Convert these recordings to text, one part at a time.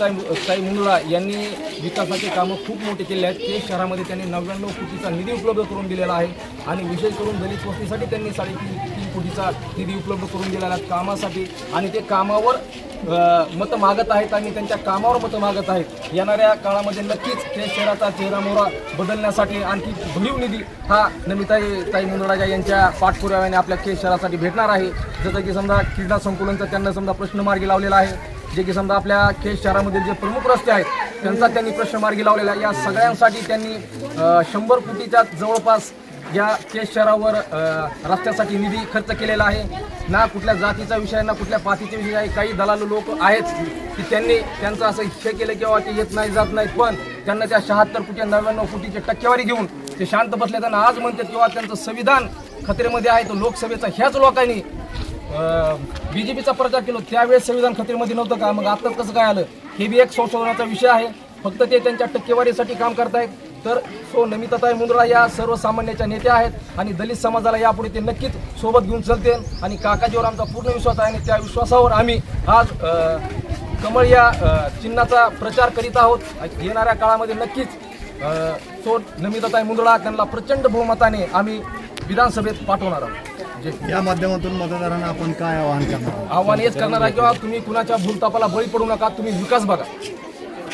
ताई साई मुंदळा यांनी विकासाचे कामं खूप मोठे केले आहेत. ते शहरामध्ये त्यांनी नव्याण्णव कोटीचा निधी उपलब्ध करून दिलेला आहे. आणि विशेष करून दलित वस्तीसाठी त्यांनी साडेतीन तीन कोटीचा निधी उपलब्ध करून दिलेला आहे कामासाठी. आणि ते कामावर मतं मागत आहेत आणि त्यांच्या कामावर मतं मागत आहेत. येणाऱ्या काळामध्ये नक्कीच ते शहराचा चेहरा मोहरा बदलण्यासाठी आणखी भरीव निधी हा नमिताई ताई मुंदळाजा यांच्या पाठपुराव्याने आपल्या केस शहरासाठी भेटणार आहे. जसं की समजा क्रीडा संकुलनचा त्यांना समजा प्रश्न मार्गी लावलेला आहे. जे की समजा आपल्या केस शहरामधील जे प्रमुख रस्ते आहेत त्यांचा त्यांनी प्रश्न मार्गी लावलेला या सगळ्यांसाठी त्यांनी शंभर कोटीच्या जवळपास या केस शहरावर रस्त्यासाठी निधी खर्च केलेला आहे. ना कुठल्या जातीचा विषय ना कुठल्या पातीचा विषय आहे. काही दलाल लोक आहेत की त्यांनी त्यांचं असं हे केलं किंवा ते येत नाही जात नाहीत. पण त्यांना त्या शहात्तर कोटी नव्याण्णव कोटीची टक्केवारी घेऊन ते शांत बसले त्यांना आज म्हणतात किंवा त्यांचं संविधान खतरेमध्ये आहे. तो लोकसभेचा ह्याच लोकांनी बीजेपीचा प्रचार केला. त्यावेळेस संविधान खतरेमध्ये नव्हतं का? मग आता कसं काय आलं? हे बी एक संशोधनाचा विषय आहे. फक्त ते त्यांच्या टक्केवारीसाठी काम करतायत. तर सो नमिताताई मुंद्रा या सर्वसामान्याच्या नेत्या आहेत आणि दलित समाजाला यापुढे ते नक्कीच सोबत घेऊन चलते आणि काकाजीवर आमचा पूर्ण विश्वास आहे आणि त्या विश्वासावर आम्ही आज कमळ या चिन्हाचा प्रचार करीत आहोत. येणाऱ्या काळामध्ये नक्कीच सो नमिताताई मुंद्रा त्यांना प्रचंड बहुमताने आम्ही विधानसभेत पाठवणार आहोत. जे या माध्यमातून मतदारांना आपण काय आवाहन करणार आहोत? आव्हान हेच करणार आहे किंवा तुम्ही कुणाच्या भूलतापाला बळी पडू नका तुम्ही विकास बघा.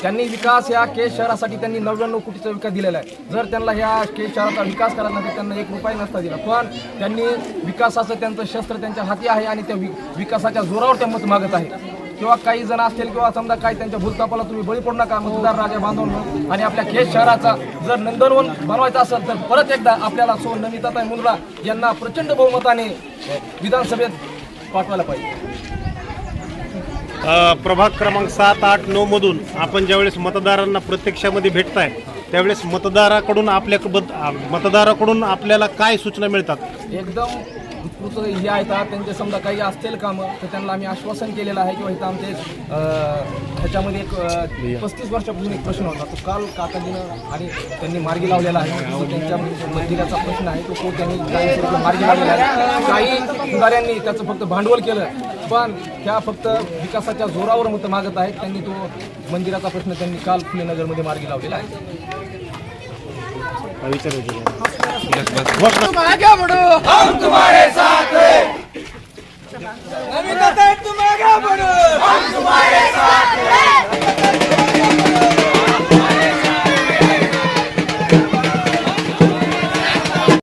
त्यांनी विकास या केस शहरासाठी त्यांनी नव्याण्णव कोटीचा विकास दिलेला आहे. जर त्यांना ह्या केस शहराचा विकास करायचा नसेल त्यांना एक रुपया नसता दिला. पण त्यांनी विकासाचं त्यांचं शस्त्र त्यांच्या हाती आहे आणि त्या वि- विकासाच्या जोरावर ते मत मागत आहे किंवा काही जण असतील किंवा समजा काही त्यांच्या भूलतापाला तुम्ही बळी पडू नका मतदार राजा बांधवून. आणि आपल्या केस शहराचा जर नंदनवन बनवायचा असेल तर परत एकदा आपल्याला सो नमिताताई मुंद्रा यांना प्रचंड बहुमताने विधानसभेत पाठवायला पाहिजे. प्रभाग क्रमांक सात आठ नऊ मधून आपण ज्यावेळेस मतदारांना प्रत्यक्षामध्ये भेटताय त्यावेळेस मतदाराकडून आपल्या मतदाराकडून आपल्याला काय सूचना मिळतात? एकदम उत्कृष्ट जे आहेत त्यांचे समजा काही असतील कामं तर त्यांना आम्ही आश्वासन केलेलं आहे किंवा इथं आमचे ह्याच्यामध्ये एक पस्तीस वर्षापासून एक प्रश्न होता. तो काल काकाजीनं आणि त्यांनी मार्गी लावलेला आहे. म्हणजे जो त्यांच्या मंदिराचा प्रश्न आहे तो तो त्यांनी मार्गी लावलेला आहे. काही सुधाऱ्यांनी त्याचं फक्त भांडवल केलं. पण त्या फक्त विकासाच्या जोरावर मत मागत आहेत. त्यांनी तो मंदिराचा प्रश्न त्यांनी काल फुलेनगरमध्ये मार्गी लावलेला आहे. विचारू हम तुम्हारे साथ